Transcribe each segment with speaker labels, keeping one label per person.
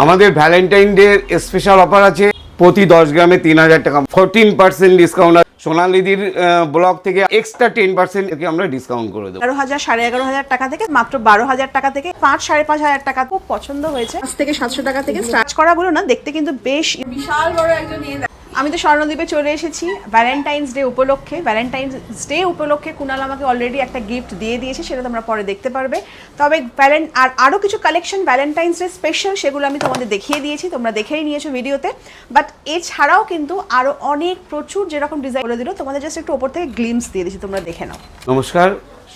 Speaker 1: আমাদের Valentine day special offer আছে। প্রতি দশ গ্রামে তিন হাজার টাকা। ফোরটিন পার্সেন্ট ডিসকাউন্ট সোনালিদির ব্লক থেকে এক্সট্রা টেন পার্সেন্ট আমরা ডিসকাউন্ট করে দেবো।
Speaker 2: এগারো হাজার সাড়ে এগারো হাজার টাকা থেকে মাত্র বারো হাজার টাকা থেকে পাঁচ সাড়ে পাঁচ হাজার টাকা। খুব পছন্দ হয়েছে। পাঁচ থেকে সাতশো টাকা থেকে স্টার্ট করা বলো না দেখতে কিন্তু বেশ বিশাল বড় একজন আমি তো স্বর্ণদ্বীপে চলে এসেছি ভ্যালেন্টাইন্স ডে উপলক্ষে। ভ্যালেন্টাইন্স ডে উপলক্ষে কুনাল আমাকে অলরেডি একটা গিফট দিয়ে দিয়েছে, সেটা তোমরা পরে দেখতে পারবে। তবে ভ্যালেন আর আরও কিছু কালেকশন ভ্যালেন্টাইন্স ডে স্পেশাল সেগুলো আমি তোমাদের দেখিয়ে দিয়েছি, তোমরা দেখেই নিয়েছো ভিডিওতে। বাট এছাড়াও কিন্তু আরও অনেক প্রচুর যেরকম ডিজাইন করে দিল, তোমাদের জাস্ট একটু ওপর থেকে গ্লিমস দিয়ে দিয়েছি, তোমরা দেখে নাও।
Speaker 1: নমস্কার,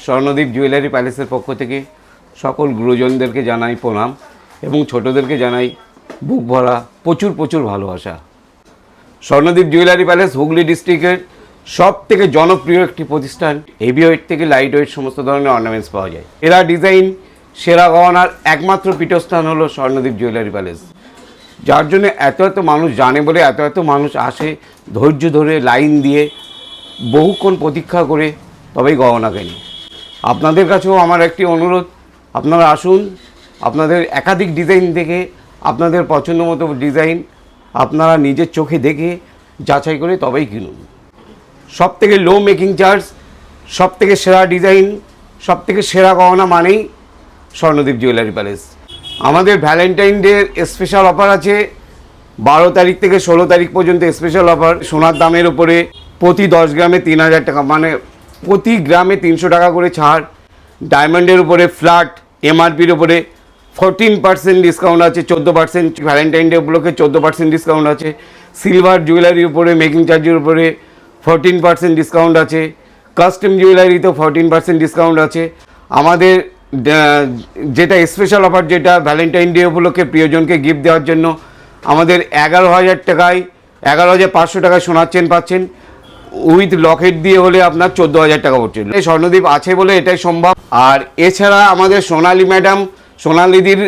Speaker 1: স্বর্ণদ্বীপ জুয়েলারি প্যালেসের পক্ষ থেকে সকল গুরুজনদেরকে জানাই প্রণাম এবং ছোটদেরকে জানাই বুক ভরা, প্রচুর প্রচুর ভালোবাসা। স্বর্ণদ্বীপ জুয়েলারি প্যালেস, হুগলি ডিস্ট্রিক্টের সব থেকে জনপ্রিয় একটি প্রতিষ্ঠান হেভি ওয়েট থেকে লাইট ওয়েট সমস্ত ধরনের অর্নামেন্টস পাওয়া যায়। এরা ডিজাইন সেরা গহনার একমাত্র পীঠস্থান হলো স্বর্ণদ্বীপ জুয়েলারি প্যালেস। যার জন্য এত এত মানুষ জানে বলে, এত এত মানুষ আসে ধৈর্য ধরে লাইন দিয়ে বহুক্ষণ প্রতীক্ষা করে তবেই গহনা কেনে। আপনাদের কাছেও আমার একটি অনুরোধ, আপনারা আসুন, আপনাদের একাধিক ডিজাইন দেখে আপনাদের পছন্দ মতো ডিজাইন আপনারা নিজের চোখে দেখে যাচাই করে তবেই কিনুন। সব থেকে লো মেকিং চার্জ সব থেকে সেরা ডিজাইন সব থেকে সেরা গহনা মানেই স্বর্ণদ্বীপ জুয়েলারি প্যালেস আমাদের ভ্যালেন্টাইন ডে স্পেশাল অফার আছে। বারো তারিখ থেকে ষোলো তারিখ পর্যন্ত স্পেশাল অফার সোনার দামের উপরে প্রতি দশ গ্রামে তিন হাজার টাকা মানে প্রতি গ্রামে তিনশো টাকা করে ছাড়। ডায়মন্ডের উপরে ফ্ল্যাট এমআরপির উপরে ফোরটিন পার্সেন্ট ডিসকাউন্ট আছে, চোদ্দ পার্সেন্ট ভ্যালেন্টাইন ডে উপলক্ষে চোদ্দ পার্সেন্ট ডিসকাউন্ট আছে সিলভার জুয়েলারির উপরে মেকিং চার্জের উপরে ফোরটিন পার্সেন্ট ডিসকাউন্ট আছে কাস্টম জুয়েলারিতেও ফোরটিন পার্সেন্ট ডিসকাউন্ট আছে। আমাদের যেটা স্পেশাল অফার যেটা ভ্যালেন্টাইন ডে উপলক্ষে প্রিয়জনকে গিফট দেওয়ার জন্য, আমাদের এগারো হাজার টাকায়, এগারো হাজার পাঁচশো টাকায় সোনার চেন পাচ্ছেন। উইথ লকেট দিয়ে হলে আপনার চোদ্দ হাজার টাকা পড়ছে। স্বর্ণদ্বীপ আছে বলে এটাই সম্ভব। আর এছাড়া আমাদের সোনালি ম্যাডাম সোনালিদির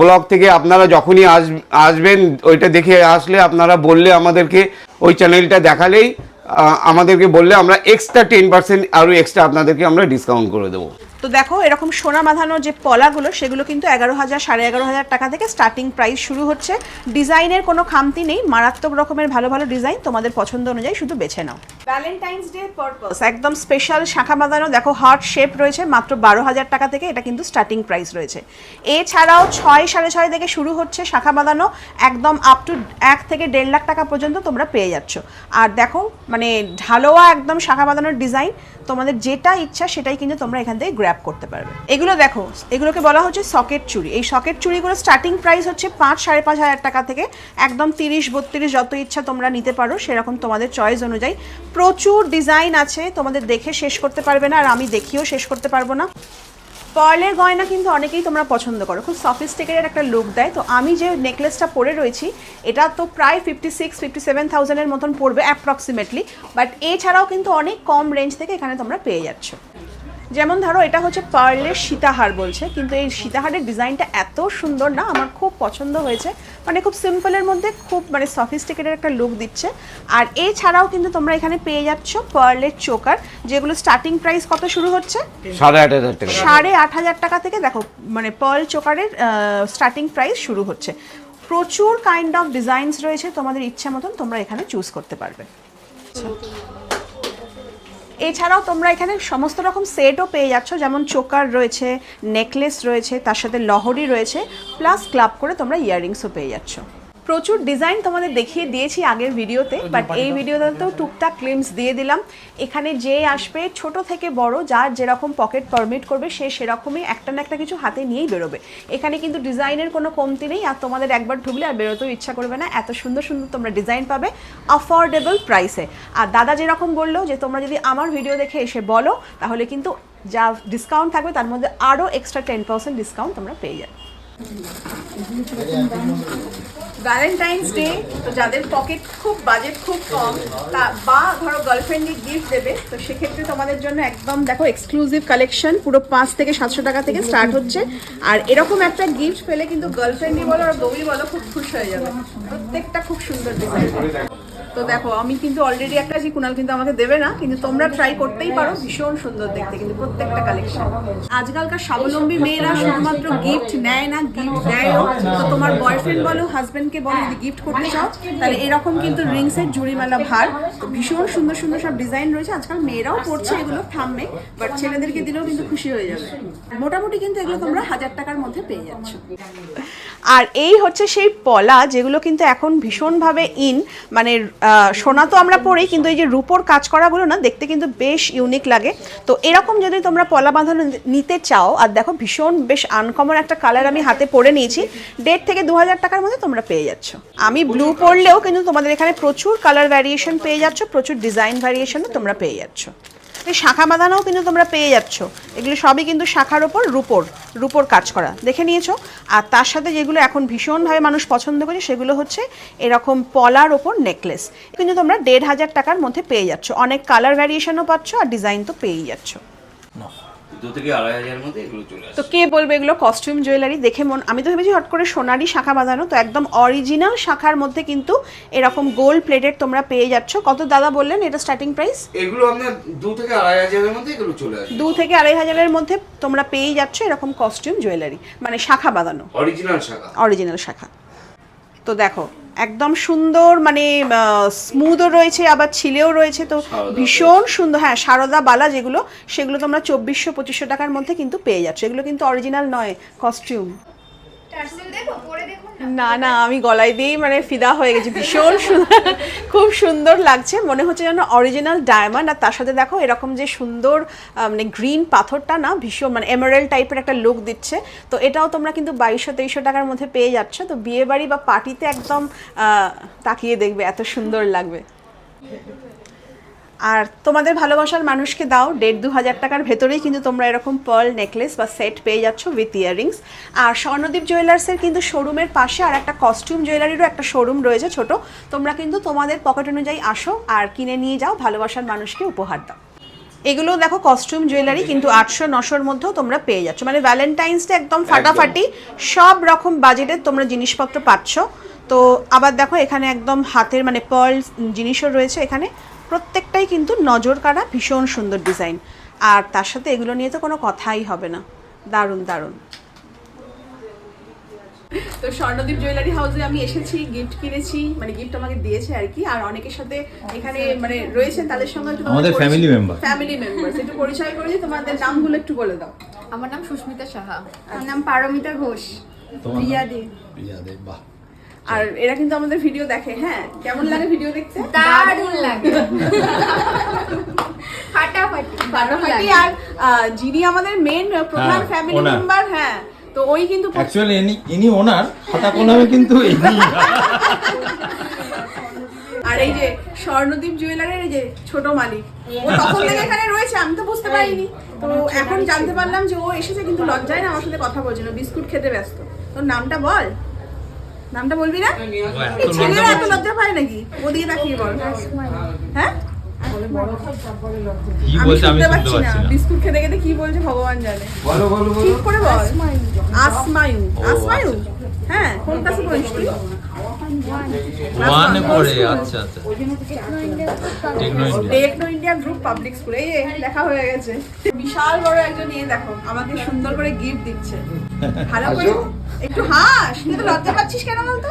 Speaker 1: ব্লগ থেকে আপনারা যখনই আস, আসবেন, ওইটা দেখে আসলে আপনারা বললে আমাদেরকে ওই চ্যানেলটা দেখালেই আমাদেরকে বললে আমরা এক্সট্রা টেন পার্সেন্ট আরও এক্সট্রা আপনাদেরকে আমরা ডিসকাউন্ট করে দেবো।
Speaker 2: তো দেখো এরকম সোনা বাঁধানো যে পলাগুলো সেগুলো কিন্তু এগারো হাজার সাড়ে এগারো হাজার টাকা থেকে স্টার্টিং প্রাইস শুরু হচ্ছে। ডিজাইনের কোনো খামতি নেই মারাত্মক রকমের ভালো ভালো ডিজাইন তোমাদের পছন্দ অনুযায়ী শুধু বেছে নাও। ভ্যালেন্টাইন্স ডে পারপাস একদম স্পেশাল শাখা বাঁধানো দেখো হার্ট শেপ রয়েছে মাত্র বারো হাজার টাকা থেকে এটা কিন্তু স্টার্টিং প্রাইস রয়েছে। এছাড়াও ছয় সাড়ে ছয় থেকে শুরু হচ্ছে শাখা বাঁধানো একদম আপ টু এক থেকে দেড় লাখ টাকা পর্যন্ত তোমরা পেয়ে যাচ্ছ। আর দেখো মানে ঢালোয়া একদম শাখা বাঁধানোর ডিজাইন তোমাদের যেটা ইচ্ছা সেটাই কিন্তু তোমরা এখান থেকে গ্র্যাব করতে পারবে। এগুলো দেখো, এগুলোকে বলা হচ্ছে সকেট চুড়ি এই সকেট চুড়িগুলো স্টার্টিং প্রাইস হচ্ছে পাঁচ, সাড়ে পাঁচ হাজার টাকা থেকে একদম তিরিশ, বত্রিশ যত ইচ্ছা তোমরা নিতে পারো, সেরকম তোমাদের চয়েস অনুযায়ী। প্রচুর ডিজাইন আছে, তোমাদের দেখে শেষ করতে পারবে না, আর আমি দেখিও শেষ করতে পারব না। পার্লের গয়না কিন্তু অনেকেই তোমরা পছন্দ করো, খুব সফিস্টিকেটেড একটা লুক দেয়। তো আমি যে নেকলেসটা পরে রয়েছি, এটা তো প্রায় ফিফটি সিক্স ফিফটি সেভেন থাউজেন্ডের মতন পড়বে অ্যাপ্রক্সিমেটলি বাট এছাড়াও কিন্তু অনেক কম রেঞ্জ থেকে এখানে তোমরা পেয়ে যাচ্ছ। যেমন ধরো এটা হচ্ছে পার্লের সীতাহার বলছে কিন্তু এই সীতাহারের ডিজাইনটা এত সুন্দর না আমার খুব পছন্দ হয়েছে। মানে খুব সিম্পলের মধ্যে খুব মানে সফিস্টিকেটেড একটা লুক দিচ্ছে। আর এছাড়াও কিন্তু তোমরা এখানে পেয়ে যাচ্ছ পার্লের চোকার যেগুলো স্টার্টিং প্রাইস কত শুরু হচ্ছে?
Speaker 1: সাড়ে আট হাজার টাকা।
Speaker 2: সাড়ে আট হাজার টাকা থেকে দেখো মানে পার্ল চোকারের স্টার্টিং প্রাইস শুরু হচ্ছে। প্রচুর কাইন্ড অফ ডিজাইনস রয়েছে তোমাদের ইচ্ছা মতন তোমরা এখানে চুজ করতে পারবে। এছাড়াও তোমরা এখানে সমস্ত রকম সেটও পেয়ে যাচ্ছ, যেমন চোকার রয়েছে, নেকলেস রয়েছে, তার সাথে লহরি রয়েছে, প্লাস ক্লাব করে তোমরা ইয়াররিংসও পেয়ে যাচ্ছ। প্রচুর ডিজাইন তোমাদের দেখিয়ে দিয়েছি আগের ভিডিওতে বাট এই ভিডিওতেও টুকটাক ক্লিমস দিয়ে দিলাম। এখানে যে আসবে ছোট থেকে বড় যার যেরকম পকেট পারমিট করবে সে সেরকমই একটা না একটা কিছু হাতে নিয়েই বেরোবে। এখানে কিন্তু ডিজাইনের কোনো কমতি নেই আর তোমাদের একবার ঢুকলে আর বেরোতেও ইচ্ছা করবে না। এত সুন্দর সুন্দর তোমরা ডিজাইন পাবে অ্যাফোর্ডেবল প্রাইসে আর দাদা যেরকম বলল যে তোমরা যদি আমার ভিডিও দেখে এসে বলো তাহলে কিন্তু যা ডিসকাউন্ট থাকবে তার মধ্যে আরও এক্সট্রা টেন পার্সেন্ট ডিসকাউন্ট তোমরা পেয়ে যাবে। ভ্যালেন্টাইন্স ডে তো যাদের পকেট খুব বাজেট খুব কম, তা বা ধরো গার্লফ্রেন্ডকে গিফট দেবে, তো সেক্ষেত্রে তোমাদের জন্য একদম দেখো এক্সক্লুসিভ কালেকশন পুরো পাঁচ থেকে সাতশো টাকা থেকে স্টার্ট হচ্ছে। আর এরকম একটা গিফট পেলে কিন্তু গার্লফ্রেন্ডই বলো আর বউই বলো খুব খুশি হয়ে যাবে। প্রত্যেকটা খুব সুন্দর ডিজাইন তো দেখো, আমি কিন্তু অলরেডি একটা আছি কুনাল কিন্তু আমাকে দেবে না, কিন্তু তোমরা ট্রাই করতেই পারো, ভীষণ সুন্দর দেখতে কিন্তু প্রত্যেকটা কালেকশন আজকালকার স্বাবলম্বী মেয়েরা শুধুমাত্র গিফট নেয় না গিফট দেয়ও। তো তোমার বয়ফ্রেন্ড বলো হাজবেন্ডকে বলো, যদি গিফট করতে চাও, তাহলে এরকম কিন্তু রিং সেট জুড়িমালা ভার তো ভীষণ সুন্দর সুন্দর সব ডিজাইন রয়েছে। আজকাল মেয়েরাও পড়ছে এগুলো থামবে বাট ছেলেদেরকে দিলেও কিন্তু খুশি হয়ে যাবে। মোটামুটি কিন্তু এগুলো তোমরা হাজার টাকার মধ্যে পেয়ে যাচ্ছ। আর এই হচ্ছে সেই পলা, যেগুলো কিন্তু এখন ভীষণভাবে ইন মানে সোনা তো আমরা পরেই কিন্তু এই যে রূপোর কাজ করাগুলো না দেখতে কিন্তু বেশ ইউনিক লাগে। তো এরকম যদি তোমরা পলা বাঁধানো নিতে চাও, আর দেখো ভীষণ বেশ আনকমন একটা কালার আমি হাতে পরে নিয়েছি, দেড় থেকে দু হাজার টাকার মধ্যে তোমরা পেয়ে যাচ্ছ। আমি ব্লু পরলেও কিন্তু তোমাদের এখানে প্রচুর কালার ভ্যারিয়েশন পেয়ে যাচ্ছ, প্রচুর ডিজাইন ভ্যারিয়েশনও তোমরা পেয়ে যাচ্ছ। শাখা বাঁধানোও কিন্তু তোমরা পেয়ে যাচ্ছ। এগুলো সবই কিন্তু শাখার ওপর রুপোর রুপোর কাজ করা। দেখে নিয়েছো? আর তার সাথে যেগুলো এখন ভীষণভাবে মানুষ পছন্দ করে, সেগুলো হচ্ছে এরকম পলার ওপর নেকলেস। কিন্তু তোমরা দেড় হাজার টাকার মধ্যে পেয়ে যাচ্ছ। অনেক কালার ভ্যারিয়েশনও পাচ্ছ আর ডিজাইন তো পেয়েই যাচ্ছ।
Speaker 1: দু থেকে আড়াই হাজারের মধ্যে এগুলো চলে
Speaker 2: তো কে বলবে এগুলো? কস্টিউম জুয়েলারি দেখে মন আমি তো ভেবেছি হট করে সোনারি শাখা বাঁধানো তো একদম অরিজিনাল শাখার মধ্যে কিন্তু এরকম গোল্ড প্লেটেড তোমরা পেয়ে যাচ্ছ। কত দাদা বললেন এটা স্টার্টিং প্রাইস
Speaker 1: এগুলো আপনার দু থেকে আড়াই হাজারের মধ্যে এগুলো চলে আসবে
Speaker 2: দু থেকে আড়াই হাজারের মধ্যে তোমরা পেয়েই যাচ্ছ এরকম কস্টিউম জুয়েলারি মানে শাখা বাঁধানো।
Speaker 1: অরিজিনাল শাখা।
Speaker 2: অরিজিনাল শাখা। তো দেখো একদম সুন্দর মানে স্মুথও রয়েছে আবার ছিলেও রয়েছে। তো ভীষণ সুন্দর হ্যাঁ সারদা বালা যেগুলো সেগুলো তোমরা চব্বিশশো পঁচিশশো টাকার মধ্যে কিন্তু পেয়ে যাচ্ছ। এগুলো কিন্তু অরিজিনাল নয় কস্টিউম
Speaker 3: না
Speaker 2: না, আমি গলায় দিয়েই মানে ফিদা হয়ে গেছি। ভীষণ খুব সুন্দর লাগছে। মনে হচ্ছে যেন অরিজিনাল ডায়মন্ড আর তার সাথে দেখো, এরকম যে সুন্দর মানে গ্রিন পাথরটা না, ভীষণ মানে এমারেল টাইপের একটা লুক দিচ্ছে। তো এটাও তোমরা কিন্তু বাইশশো তেইশশো টাকার মধ্যে পেয়ে যাচ্ছ। তো বিয়ে বাড়ি বা পার্টিতে একদম তাকিয়ে দেখবে, এত সুন্দর লাগবে। আর তোমাদের ভালোবাসার মানুষকে দাও দেড় দু হাজার টাকার ভেতরেই কিন্তু তোমরা এরকম পার্ল নেকলেস বা সেট পেয়ে যাচ্ছ উইথ ইয়াররিংস আর স্বর্ণদীপ জুয়েলার্সের কিন্তু শোরুমের পাশে আর একটা কস্টিউম জুয়েলারিরও একটা শোরুম রয়েছে ছোট। তোমরা কিন্তু তোমাদের পকেট অনুযায়ী আসো আর কিনে নিয়ে যাও ভালোবাসার মানুষকে উপহার দাও। এগুলো দেখো কস্টিউম জুয়েলারি কিন্তু আটশো নশোর মধ্যেও তোমরা পেয়ে যাচ্ছ। মানে ভ্যালেন্টাইন্স ডে একদম ফাটাফাটি সব রকম বাজেটের তোমরা জিনিসপত্র পাচ্ছ। তো আবার দেখো এখানে একদম হাতের মানে পার্ল জিনিসও রয়েছে এখানে। প্রত্যেকটাই কিন্তু নজর কাড়া ভীষণ সুন্দর ডিজাইন। আর তার সাথে এগুলো নিয়ে তো কোনো কথাই হবে না। দারুণ দারুণ। তো স্বর্ণদীপ জুয়েলারি হাউসে আমি এসেছি গিফট কিনেছি মানে গিফট আমাকে দিয়েছে আর কি। আর অনেকের সাথে এখানে মানে রয়েছেন তাদের সঙ্গে একটু
Speaker 4: আমাদের family member।
Speaker 2: ফ্যামিলি মেম্বার একটু পরিচয় করে দিই, তোমাদের নামগুলো একটু বলে দাও।
Speaker 3: আমার নাম সুস্মিতা সাহা। আমার নাম পারমিতা ঘোষ।
Speaker 4: তোমার নাম?
Speaker 3: রিয়া দে
Speaker 4: প্রিয়া দে বাহ।
Speaker 2: আর এরা কিন্তু আমাদের ভিডিও দেখে হ্যাঁ? কেমন লাগে ভিডিও দেখতে?
Speaker 3: দারুণ লাগে। ফাটাফাটি
Speaker 2: ফাটাফাটি আর যিনি আমাদের মেন প্রধান
Speaker 4: হ্যাঁ,
Speaker 2: ফ্যামিলি মেম্বার হ্যাঁ তো ওই কিন্তু
Speaker 4: অ্যাকচুয়ালি ইনি ইনি ওনার হঠাৎ নামে কিন্তু ইনি।
Speaker 2: আর এই যে স্বর্ণদীপ জুয়েলারের এই যে ছোট মালিক ও তখন থেকে এখানে রয়েছে আমি তো বুঝতে পারিনি। তো এখন জানতে পারলাম। যে ও এসেছে কিন্তু লজ্জায় না আমার সাথে কথা বলছিল বিস্কুট খেতে ব্যস্ত। তোর নামটা বল। নামটা বলবি না? এই ছেলেরা এত লজ্জা পায় নাকি? ওদিকে তাকিয়ে বল। হ্যাঁ?
Speaker 4: কি
Speaker 2: আমি
Speaker 4: বলছে আমি
Speaker 2: শুনতে পাচ্ছি না। বিস্কুট খেতে খেতে কি বলছে ভগবান জানে।
Speaker 1: বলো বলো বলো।
Speaker 2: ঠিক করে বল। আসমায়ু আসমায়ু হ্যাঁ কোন ক্লাসে পড়িস তুই?
Speaker 4: ওয়ানে পড়ে আচ্ছা আচ্ছা। Techno India
Speaker 2: Techno India group public school এই দেখা হয়ে গেছে। বিশাল বড় একজন নিয়ে দেখো। আমাকে সুন্দর করে গিফট দিচ্ছে। ভালো করে। একটু হাস, তুই লজ্জা পাচ্ছিস কেন বলতো?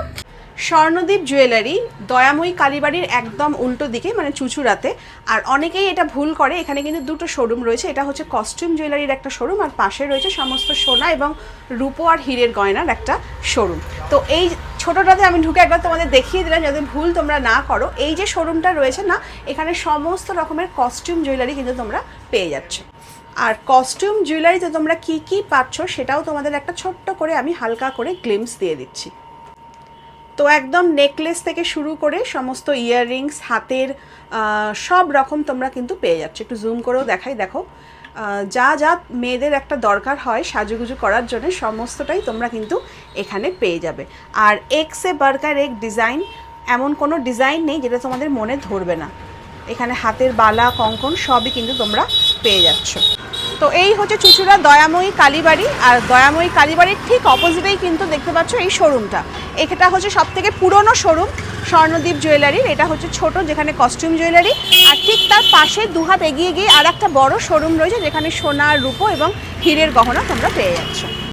Speaker 2: স্বর্ণদীপ জুয়েলারি দয়াময়ী কালীবাড়ির একদম উল্টো দিকে মানে চুচুড়াতে। আর অনেকেই এটা ভুল করে, এখানে কিন্তু দুটো শোরুম রয়েছে। এটা হচ্ছে কস্টিউম জুয়েলারির একটা শোরুম আর পাশে রয়েছে সমস্ত সোনা এবং রূপো আর হীরের গয়নার একটা শোরুম তো এই ছোটোটাতে আমি ঢুকে একবার তোমাদের দেখিয়ে দিলাম, যাতে ভুল তোমরা না করো। এই যে শোরুমটা রয়েছে না, এখানে সমস্ত রকমের কস্টিউম জুয়েলারি কিন্তু তোমরা পেয়ে যাচ্ছ। আর কস্টিউম জুয়েলারিতে তোমরা কি কি পাচ্ছ সেটাও তোমাদের একটা ছোট্ট করে আমি হালকা করে গ্লিমস দিয়ে দিচ্ছি। তো একদম নেকলেস থেকে শুরু করে সমস্ত ইয়াররিংস হাতের সব রকম তোমরা কিন্তু পেয়ে যাচ্ছ। একটু জুম করেও দেখাই, দেখো। যা যা মেয়েদের একটা দরকার হয় সাজুগুজু করার জন্য সমস্তটাই তোমরা কিন্তু এখানে পেয়ে যাবে। আর এক্সে বার্কার এক ডিজাইন এমন কোনো ডিজাইন নেই যেটা তোমাদের মনে ধরবে না। এখানে হাতের বালা, কঙ্কন সবই কিন্তু তোমরা পেয়ে যাচ্ছ। তো এই হচ্ছে চুচুড়া দয়াময়ী কালীবাড়ি, আর দয়াময়ী কালীবাড়ির ঠিক অপোজিটেই কিন্তু দেখতে পাচ্ছ এই শোরুমটা। এটা হচ্ছে সব থেকে পুরনো শোরুম স্বর্ণদ্বীপ জুয়েলারির, এটা হচ্ছে ছোট যেখানে কস্টিউম জুয়েলারি আর ঠিক তার পাশে দুহাত এগিয়ে গিয়ে আর একটা বড় শোরুম রয়েছে যেখানে সোনা, রূপো এবং হীরের গহনা তোমরা পেয়ে যাচ্ছ।